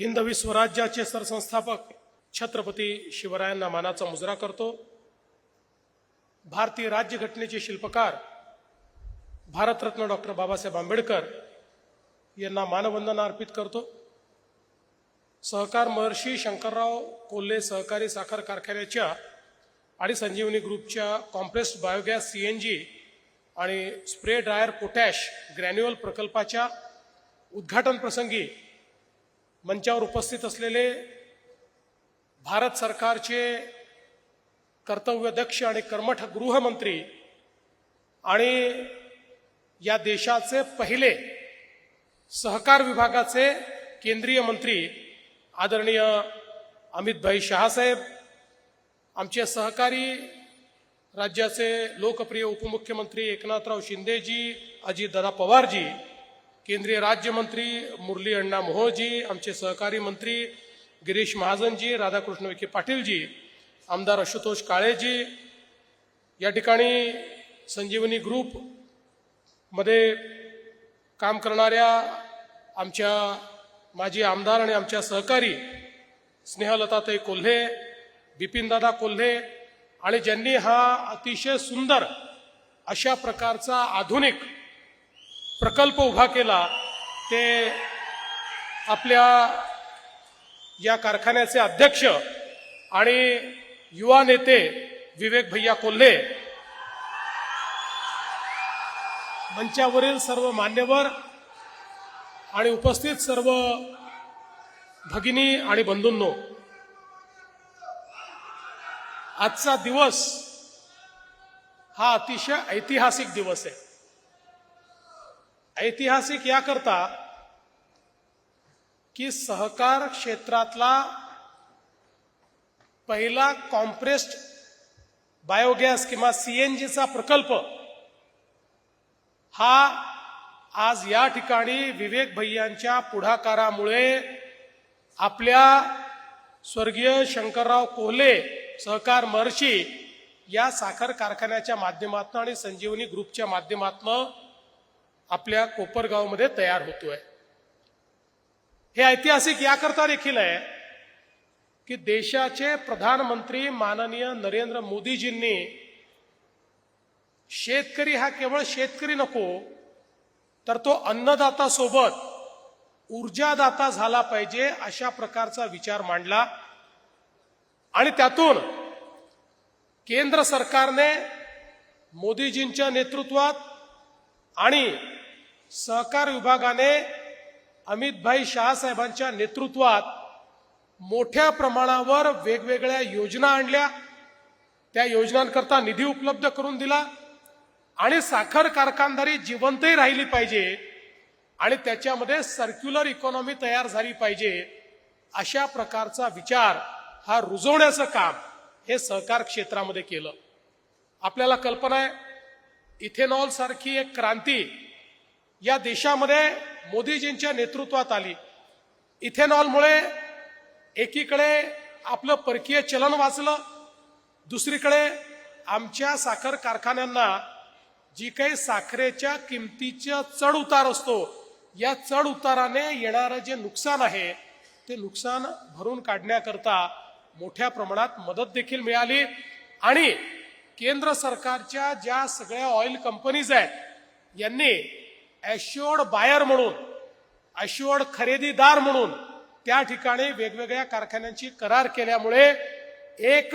हिंदवी स्वराज्याचे सरसंस्थापक छत्रपती शिवरायांना मानाचा मुजरा करतो. भारतीय राज्यघटनेचे शिल्पकार भारतरत्न डॉक्टर बाबासाहेब आंबेडकर यांना मानवंदना अर्पित करतो. सहकार महर्षी शंकरराव कोल्हे सहकारी साखर कारखान्याच्या आणि संजीवनी ग्रुपच्या compressed biogas C N G आणि स्प्रे ड्रायर पोटॅश ग्रॅन्युअल प्रकल्पाच्या उद्घाटन प्रसंगी मंचावर उपस्थित असलेले भारत सरकारचे कर्तव्यदक्ष आणि कर्मठ गृहमंत्री आणि या देशाचे पहिले सहकार विभागाचे केंद्रीय मंत्री आदरणीय अमितभाई शहासाहेब आमचे सहकारी राज्याचे लोकप्रिय उपमुख्यमंत्री एकनाथराव शिंदेजी अजितदादा पवारजी केंद्रीय राज्यमंत्री मुरली अण्णा मोहोळजी आमचे सहकारी मंत्री गिरीश महाजनजी राधाकृष्ण विखे पाटीलजी आमदार आशुतोष काळेजी या ठिकाणी संजीवनी ग्रुपमध्ये काम करणाऱ्या आमच्या माजी आमदार आणि आमच्या सहकारी स्नेहलताताई कोल्हे बिपिनदादा कोल्हे आणि ज्यांनी हा अतिशय सुंदर अशा प्रकारचा आधुनिक प्रकल्प उभा केला ते आपल्या या कारखान्याचे अध्यक्ष आणि युवा नेते विवेक भैया कोल्हे मंचावरील सर्व मान्यवर आणि उपस्थित सर्व भगिनी आणि बंधूंनो आजचा दिवस हा अतिशय ऐतिहासिक दिवस आहे. ऐतिहासिक याकरता की सहकार क्षेत्रातला पहिला कॉम्प्रेस्ड बायोगॅस किंवा सीएनजीचा प्रकल्प हा आज या ठिकाणी विवेक भैयांच्या पुढाकारामुळे आपल्या स्वर्गीय शंकरराव कोहले सहकार महर्षी या साखर कारखान्याच्या माध्यमातून आणि संजीवनी ग्रुपच्या माध्यमातून आपल्या कोपरगावमध्ये तयार होतोय. हे ऐतिहासिक याकरता देखील आहे की देशाचे प्रधानमंत्री माननीय नरेंद्र मोदीजींनी शेतकरी हा केवळ शेतकरी नको तर तो अन्नदाता सोबत ऊर्जादाता झाला पाहिजे अशा प्रकारचा विचार मांडला. आणि त्यातून केंद्र सरकारने मोदीजींच्या नेतृत्वात आणि सहकार विभागाने अमितभाई शहासाहेबांच्या नेतृत्वात मोठ्या प्रमाणावर वेगवेगळ्या योजना आणल्या. त्या योजनांकरता निधी उपलब्ध करून दिला आणि साखर कारखानदारी जिवंतही राहिली पाहिजे आणि त्याच्यामध्ये सर्क्युलर इकॉनॉमी तयार झाली पाहिजे अशा प्रकारचा विचार हा रुजवण्याचं काम हे सहकार क्षेत्रामध्ये केलं. आपल्याला कल्पना आहे इथेनॉल सारखी एक क्रांती या देशामध्ये मोदीजींच्या नेतृत्वात आली. इथेनॉलमुळे एकीकडे आपलं परकीय चलन वाचलं दुसरीकडे आमच्या साखर कारखान्यांना जी काही साखरेच्या किमतीचा चढ उतार असतो या चढ उताराने येणारं जे नुकसान आहे ते नुकसान भरून काढण्याकरता मोठ्या प्रमाणात मदत देखील मिळाली. आणि केंद्र सरकारच्या ज्या सगळ्या ऑइल कंपनीज आहेत यांनी ॲश्युअर्ड बायर म्हणून ॲश्युअर्ड खरेदीदार म्हणून त्या ठिकाणी वेगवेगळ्या कारखान्यांची करार केल्यामुळे एक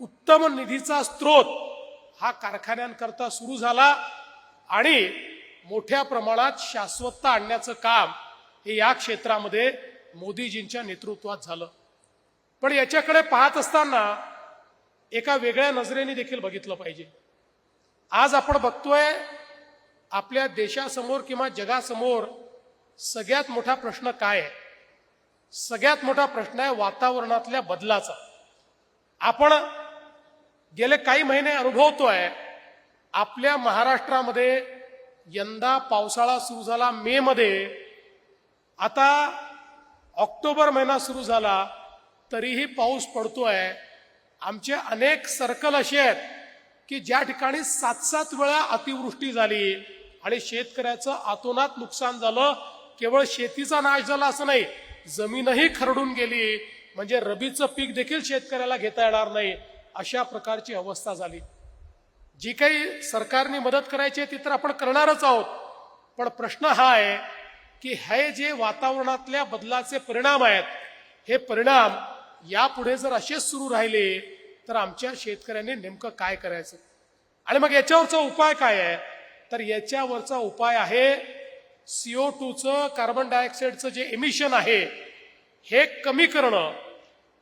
उत्तम निधीचा स्रोत हा कारखान्यांकरता सुरू झाला आणि मोठ्या प्रमाणात शाश्वतता आणण्याचं काम हे या क्षेत्रामध्ये मोदीजींच्या नेतृत्वात झालं. पण याच्याकडे पाहत असताना एका वेगळ्या नजरेने देखील बघितलं पाहिजे. आज आपण बघतोय आपल्या देशासमोर किंवा जगासमोर सगळ्यात मोठा प्रश्न काय आहे? सगळ्यात मोठा प्रश्न आहे वातावरणातल्या बदलाचा. आपण गेले काही महिने अनुभवतोय आपल्या महाराष्ट्रामध्ये यंदा पावसाळा सुरू झाला मे मध्ये. आता ऑक्टोबर महिना सुरू झाला तरीही पाऊस पडतोय. आमचे अनेक सर्कल असे आहेत की ज्या ठिकाणी सात सात वेळा अतिवृष्टी झाली. आणि शेतकऱ्याचं आतोनात नुकसान झालं केवळ शेतीचा नाश झाला असं नाही जमीनही खरडून गेली. म्हणजे रबीचं पीक देखील शेतकऱ्याला घेता येणार नाही अशा प्रकारची अवस्था झाली. जी काही सरकारने मदत करायची आहे ती तर आपण करणारच आहोत. पण प्रश्न हा आहे की हे जे वातावरणातल्या बदलाचे परिणाम आहेत हे परिणाम यापुढे जर असेच सुरू राहिले तर आमच्या शेतकऱ्यांनी नेमकं काय करायचं? आणि मग याच्यावरचा उपाय काय आहे? तर याच्यावरचा उपाय आहे सीओ टूचं कार्बन डायऑक्साईडचं जे एमिशन आहे हे कमी करणं.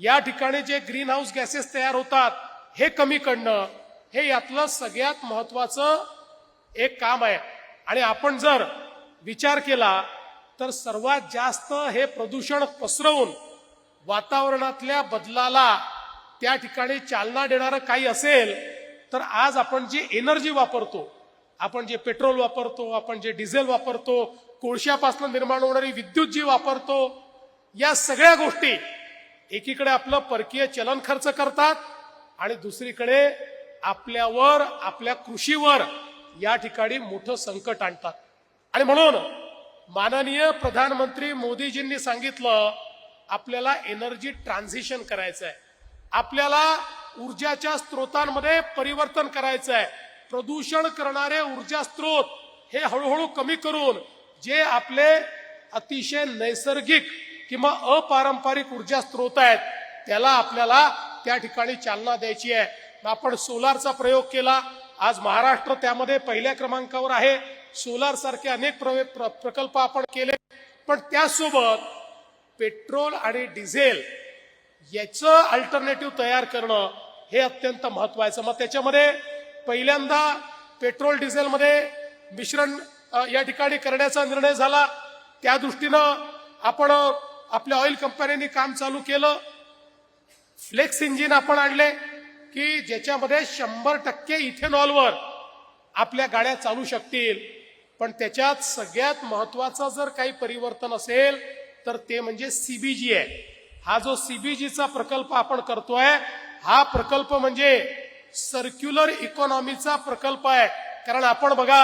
या ठिकाणी जे ग्रीन हाऊस गॅसेस तयार होतात हे कमी करणं हे यातलं सगळ्यात महत्वाचं एक काम आहे. आणि आपण जर विचार केला तर सर्वात जास्त हे प्रदूषण पसरवून वातावरणातल्या बदलाला त्या ठिकाणी चालना देणारं काही असेल तर आज आपण जी एनर्जी वापरतो आपण जे पेट्रोल वापरतो आपण जे डिझेल वापरतो कोळशापासून निर्माण होणारी विद्युत जी वापरतो या सगळ्या गोष्टी एकीकडे आपलं परकीय चलन खर्च करतात आणि दुसरीकडे आपल्यावर आपल्या कृषीवर या ठिकाणी मोठं संकट आणतात. आणि म्हणून माननीय प्रधानमंत्री मोदीजींनी सांगितलं आपल्याला एनर्जी ट्रान्झिशन करायचं आहे आपल्याला ऊर्जाच्या स्त्रोतांमध्ये परिवर्तन करायचं आहे प्रदूषण करणारे ऊर्जा स्त्रोत हे हळूहळू कमी करून जे आपले अतिशय नैसर्गिक किंवा अपारंपरिक ऊर्जा स्त्रोत आहेत त्याला आपल्याला त्या ठिकाणी चालना द्यायची आहे. आपण सोलारचा प्रयोग केला. आज महाराष्ट्र त्यामध्ये पहिल्या क्रमांकावर आहे. सोलार सारखे अनेक प्रवे- प्र- प्रकल्प आपण केले. पण त्यासोबत पेट्रोल आणि डिझेल याचं अल्टरनेटिव्ह तयार करणं हे अत्यंत महत्वाचं मग त्याच्यामध्ये पहिल्यांदा पेट्रोल डिझेलमध्ये मिश्रण या ठिकाणी करण्याचा निर्णय झाला. त्या दृष्टीनं आपण आपल्या ऑइल कंपन्यांनी काम चालू केलं. फ्लेक्स इंजिन आपण आणले की ज्याच्यामध्ये शंभर टक्के इथेनॉलवर आपल्या गाड्या चालू शकतील. पण त्याच्यात सगळ्यात महत्वाचं जर काही परिवर्तन असेल तर ते म्हणजे सीबीजी आहे. हा जो सीबीजीचा प्रकल्प आपण करतोय हा प्रकल्प म्हणजे सर्क्युलर इकॉनॉमीचा प्रकल्प आहे. कारण आपण बघा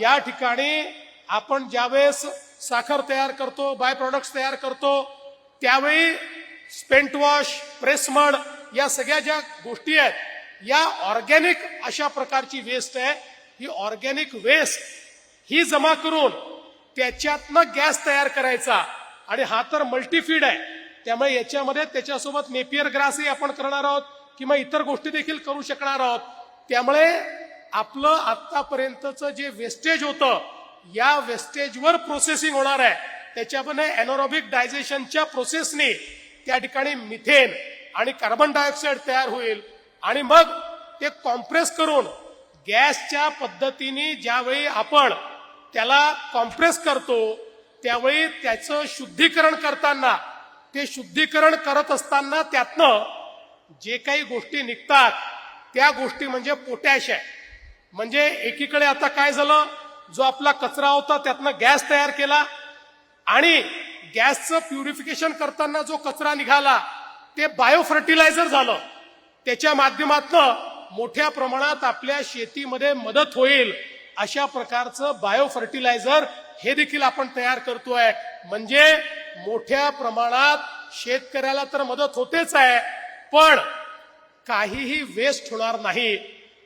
या ठिकाणी आपण ज्यावेळेस साखर तयार करतो बाय प्रॉडक्ट्स तयार करतो त्यावेळी स्पेंट वॉश प्रेसमड या सगळ्या ज्या गोष्टी आहेत या ऑर्गॅनिक अशा प्रकारची वेस्ट आहे. ही ऑर्गॅनिक वेस्ट ही जमा करून त्याच्यातनं गॅस तयार करायचा. आणि हा तर मल्टीफीड आहे. त्यामुळे याच्यामध्ये त्याच्यासोबत नेपियर ग्रासही आपण करणार आहोत. किंवा इतर गोष्टी देखील करू शकणार आहोत. त्यामुळे आपलं आत्तापर्यंतचं जे वेस्टेज होतं या वेस्टेजवर प्रोसेसिंग होणार आहे. त्याच्यामध्ये एनोरॉबिक डायजेशनच्या प्रोसेसने त्या ठिकाणी मिथेन आणि कार्बन डायऑक्साईड तयार होईल. आणि मग ते कॉम्प्रेस करून गॅसच्या पद्धतीने ज्यावेळी आपण त्याला कॉम्प्रेस करतो त्यावेळी त्याचं शुद्धीकरण करताना ते शुद्धीकरण करत असताना त्यातनं जे काही गोष्टी निघतात त्या गोष्टी म्हणजे पोटॅश आहे. म्हणजे एकीकडे आता काय झालं? जो आपला कचरा होता त्यातनं गॅस तयार केला आणि गॅसचं प्युरिफिकेशन करताना जो कचरा निघाला ते बायो फर्टिलायझर झालं. त्याच्या माध्यमातनं मोठ्या प्रमाणात आपल्या शेतीमध्ये मदत होईल अशा प्रकारचं बायो फर्टिलायझर हे देखील आपण तयार करतोय. म्हणजे मोठ्या प्रमाणात शेतकऱ्याला तर मदत होतेच आहे पण काहीही वेस्ट होणार नाही.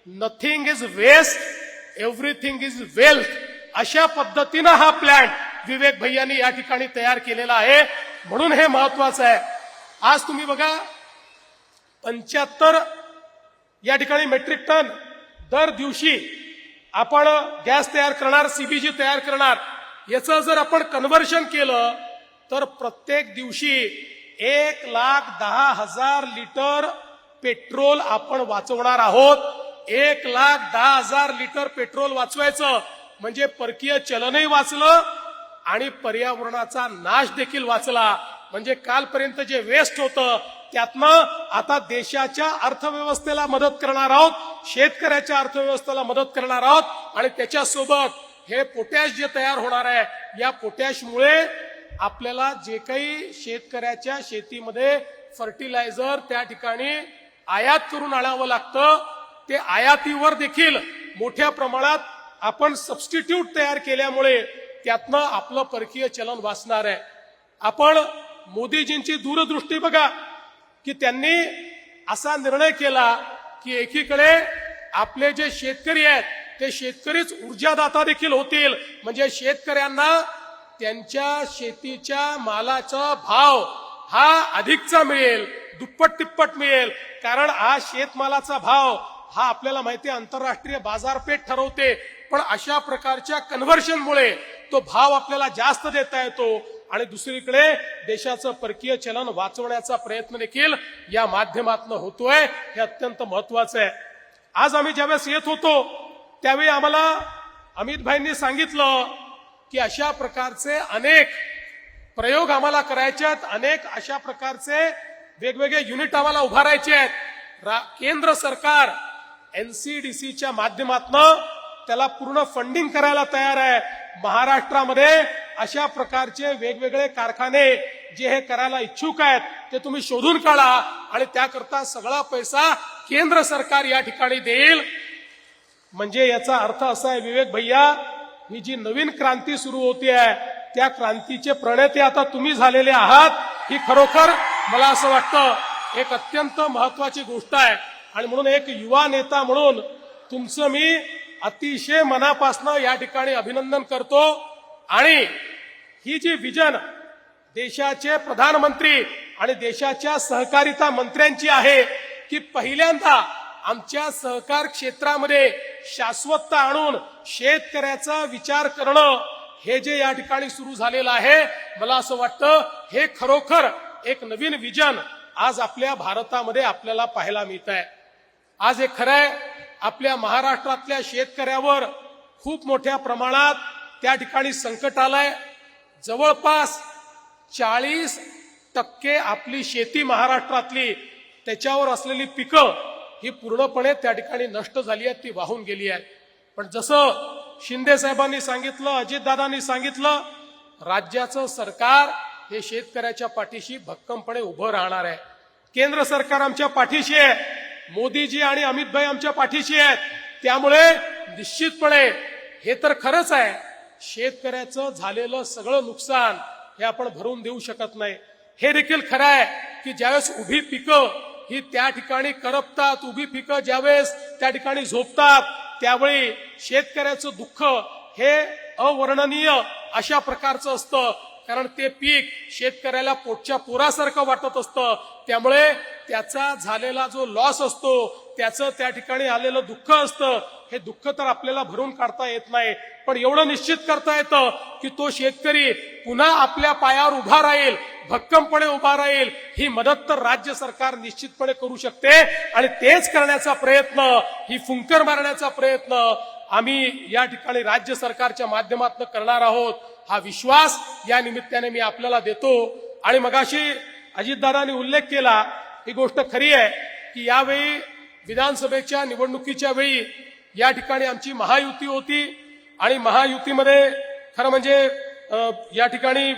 Nothing is waste everything is wealth अशा पद्धतीनं हा प्लॅन विवेक भैयांनी या ठिकाणी तयार केलेला आहे. म्हणून हे महत्वाचं आहे. आज तुम्ही बघा पंच्याहत्तर या ठिकाणी मेट्रिक टन दर दिवशी आपण गॅस तयार करणार सीबीजी तयार करणार. याचं जर आपण कन्व्हर्शन केलं तर प्रत्येक दिवशी एक लाख दहा हजार लिटर पेट्रोल आपण वाचवणार आहोत. एक लाख दहा हजार लिटर पेट्रोल वाचवायचं. म्हणजे परकीय चलनही वाचलं आणि पर्यावरणाचा नाश देखील वाचला. म्हणजे कालपर्यंत जे वेस्ट होतं त्यातनं आता देशाच्या अर्थव्यवस्थेला मदत करणार आहोत. शेतकऱ्याच्या अर्थव्यवस्थेला मदत करणार आहोत. आणि त्याच्यासोबत हे पोटॅश जे तयार होणार आहे या पोटॅशमुळे आपल्याला जे काही शेतकऱ्याच्या शेतीमध्ये फर्टिलायझर त्या ठिकाणी आयात करून आणावं लागतं. ते आयातीवर देखील मोठ्या प्रमाणात आपण सबस्टिट्यूट तयार केल्यामुळे त्यातनं आपलं परकीय चलन वाचणार आहे. आपण मोदीजींची दूरदृष्टी बघा की त्यांनी असा निर्णय केला की एकीकडे आपले जे शेतकरी आहेत ते शेतकरीच ऊर्जादाता देखील होतील. म्हणजे शेतकऱ्यांना त्यांच्या शेतीच्या मालाचा भाव हा अधिकचा मिळेल दुप्पट तिप्पट मिळेल. कारण हा शेतमालाचा भाव हा आपल्याला माहिती आहे आंतरराष्ट्रीय बाजारपेठ ठरवते. पण अशा प्रकारच्या कन्व्हर्शनमुळे तो भाव आपल्याला जास्त देता येतो. आणि दुसरीकडे देशाचं परकीय चलन वाचवण्याचा प्रयत्न देखील या माध्यमातून होतोय. हे अत्यंत महत्वाचं आहे. आज आम्ही ज्यावेळेस येत होतो त्यावेळी आम्हाला अमित भाईंनी सांगितलं की अशा प्रकारचे अनेक प्रयोग आम्हाला करायचे आहेत. अनेक अशा प्रकारचे वेगवेगळे युनिट आम्हाला उभारायचे आहेत. रा- केंद्र सरकार एनसीडीसीच्या माध्यमातून त्याला पूर्ण फंडिंग करायला तयार आहे. महाराष्ट्रामध्ये अशा प्रकारचे वेगवेगळे कारखाने जे हे करायला इच्छुक आहेत ते तुम्ही शोधून काढा आणि त्याकरता सगळा पैसा केंद्र सरकार या ठिकाणी देईल. म्हणजे याचा अर्थ असा आहे विवेक भैया ही जी नवीन क्रांती सुरू होती आहे त्या क्रांतीचे प्रणेते आता तुम्ही झालेले आहात ही खरोखर मला असं वाटतं एक अत्यंत महत्वाची गोष्ट आहे. आणि म्हणून एक युवा नेता म्हणून तुमचं मी अतिशय मनापासनं या ठिकाणी अभिनंदन करतो. आणि ही जी विजन देशाचे प्रधानमंत्री आणि देशाच्या सहकारिता मंत्र्यांची आहे की पहिल्यांदा आमच्या सहकार क्षेत्रामध्ये शाश्वतता आणून शेतकऱ्याचा विचार करणं हे जे या ठिकाणी सुरू झालेलं आहे मला असं वाटतं हे खरोखर एक नवीन विजन आज आपल्या भारतामध्ये आपल्याला पाहायला मिळत आहे. आज हे खरं आहे आपल्या महाराष्ट्रातल्या शेतकऱ्यावर खूप मोठ्या प्रमाणात त्या ठिकाणी संकट आलंय. जवळपास चाळीस टक्के आपली शेती महाराष्ट्रातली त्याच्यावर असलेली पिकं ही पूर्णपणे त्या ठिकाणी नष्ट झाली आहेत ती वाहून गेली आहे. पण जसं शिंदे साहेबांनी सांगितलं अजितदादांनी सांगितलं राज्याचं सरकार हे शेतकऱ्याच्या पाठीशी भक्कमपणे उभं राहणार आहे. केंद्र सरकार आमच्या पाठीशी आहे मोदीजी आणि अमित भाई आमच्या पाठीशी आहेत. त्यामुळे निश्चितपणे हे तर खरंच आहे शेतकऱ्याचं झालेलं सगळं नुकसान हे आपण भरून देऊ शकत नाही. हे देखील खरं आहे की ज्यावेळेस उभी पिकं ही त्या ठिकाणी करपतात उभी पिकं ज्यावेळेस त्या ठिकाणी झोपतात त्यावेळी शेतकऱ्याचं दुःख हे अवर्णनीय अशा प्रकारचं असतं. कारण ते पीक शेतकऱ्याला पोटच्या पोरासारखं वाटत असतं. त्यामुळे त्याचा झालेला जो लॉस असतो त्याचं त्या ठिकाणी आलेलं दुःख असतं. हे दुःख तर आपल्याला भरून काढता येत नाही. पण एवढं निश्चित करता येतं की तो शेतकरी पुन्हा आपल्या पायावर उभा राहील. भक्कमपणे उभा राहील. ही मदत तर राज्य सरकार निश्चितपणे करू शकते. आणि तेच करण्याचा प्रयत्न ही फुंकर मारण्याचा प्रयत्न आम्ही या ठिकाणी राज्य सरकारच्या माध्यमातून करणार आहोत. हा विश्वास या निमित्ताने मी आपल्याला देतो. आणि मगाशी अजितदादांनी उल्लेख केला ही गोष्ट खरी आहे की यावेळी विधानसभेच्या निवडणुकीच्या वेळी या ठिकाणी आमची महायुती होती. आणि महायुतीमध्ये खरं म्हणजे या ठिकाणी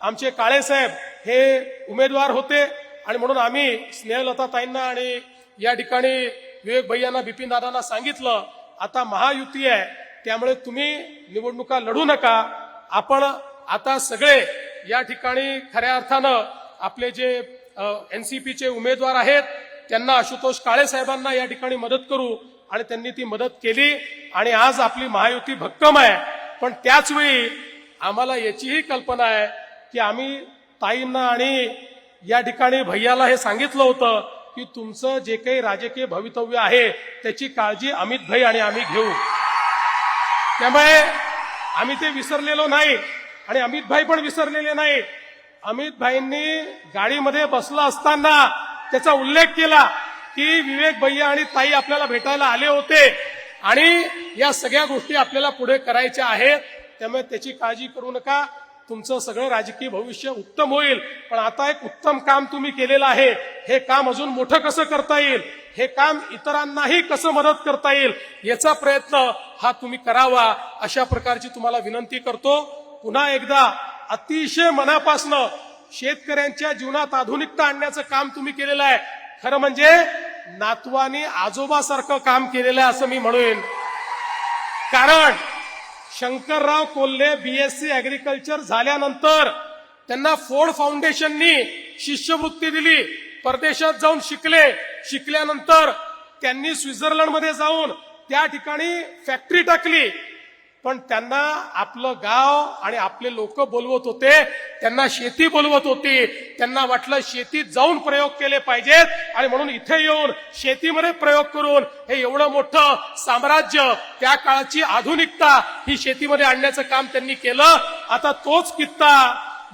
आमचे काळेसाहेब हे उमेदवार होते आणि म्हणून आम्ही स्नेहलता ताईंना आणि या ठिकाणी विवेक भैयांना बिपिन दादांना सांगितलं आता महायुती आहे त्यामुळे तुम्ही निवडणुका लढू नका. आपण आता सगळे या ठिकाणी खऱ्या अर्थानं आपले जे एनसीपीचे उमेदवार आहेत त्यांना आशुतोष काळे साहेबांना या ठिकाणी मदत करू आणि त्यांनी ती मदत केली आणि आज आपली महायुती भक्कम आहे. पण त्याचवेळी आम्हाला याचीही कल्पना आहे की आम्ही ताईंना आणि या ठिकाणी भैयाला हे सांगितलं होतं की तुमचं जे काही राजकीय भवितव्य आहे त्याची काळजी अमित भाई आणि आम्ही घेऊ. त्यामुळे आम्ही ते विसरलेलो नाही आणि अमित भाई पण विसरलेले नाही. अमित भाईंनी गाडीमध्ये बसला असताना त्याचा उल्लेख केला की विवेक भैया आणि ताई आपल्याला भेटायला आले होते आणि या सगळ्या गोष्टी आपल्याला पुढे करायच्या आहेत. त्यामुळे त्याची काळजी करू नका. तुमचं सगळं राजकीय भविष्य उत्तम होईल. पण आता एक उत्तम काम तुम्ही केलेलं आहे. हे काम अजून मोठं कसं करता येईल? हे काम इतरांनाही कसं मदत करता येईल? याचा प्रयत्न हा तुम्ही करावा. अशा प्रकारची तुम्हाला विनंती करतो. पुन्हा एकदा अतिशय मनापासनं शेतकऱ्यांच्या जीवनात आधुनिकता आणण्याचं काम तुम्ही केलेलं आहे. खरं म्हणजे नातवानी आजोबासारखं काम केलेलं आहे असं मी म्हणेन. कारण शंकरराव कोल्हे बीएससी अॅग्रिकल्चर झाल्यानंतर त्यांना फोर्ड फाउंडेशननी शिष्यवृत्ती दिली. परदेशात जाऊन शिकले. शिकल्यानंतर त्यांनी स्वित्झर्लंडमध्ये जाऊन त्या ठिकाणी फॅक्टरी टाकली. पण त्यांना आपलं गाव आणि आपले लोक बोलवत होते त्यांना शेती बोलवत होती त्यांना वाटलं शेतीत जाऊन प्रयोग केले पाहिजेत आणि म्हणून इथे येऊन शेतीमध्ये प्रयोग करून हे एवढं मोठं साम्राज्य त्या काळाची आधुनिकता ही शेतीमध्ये आणण्याचं काम त्यांनी केलं. आता तोच कित्ता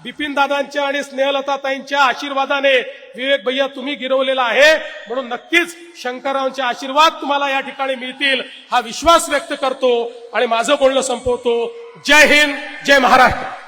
बिपिन दादांच्या आणि स्नेहलताताईंच्या आशीर्वादाने विवेक भैया तुम्ही गिरवलेला आहे. म्हणून नक्कीच शंकररावांचे आशीर्वाद तुम्हाला या ठिकाणी मिळतील हा विश्वास व्यक्त करतो आणि माझं बोलणं संपवतो. जय हिंद जय महाराष्ट्र.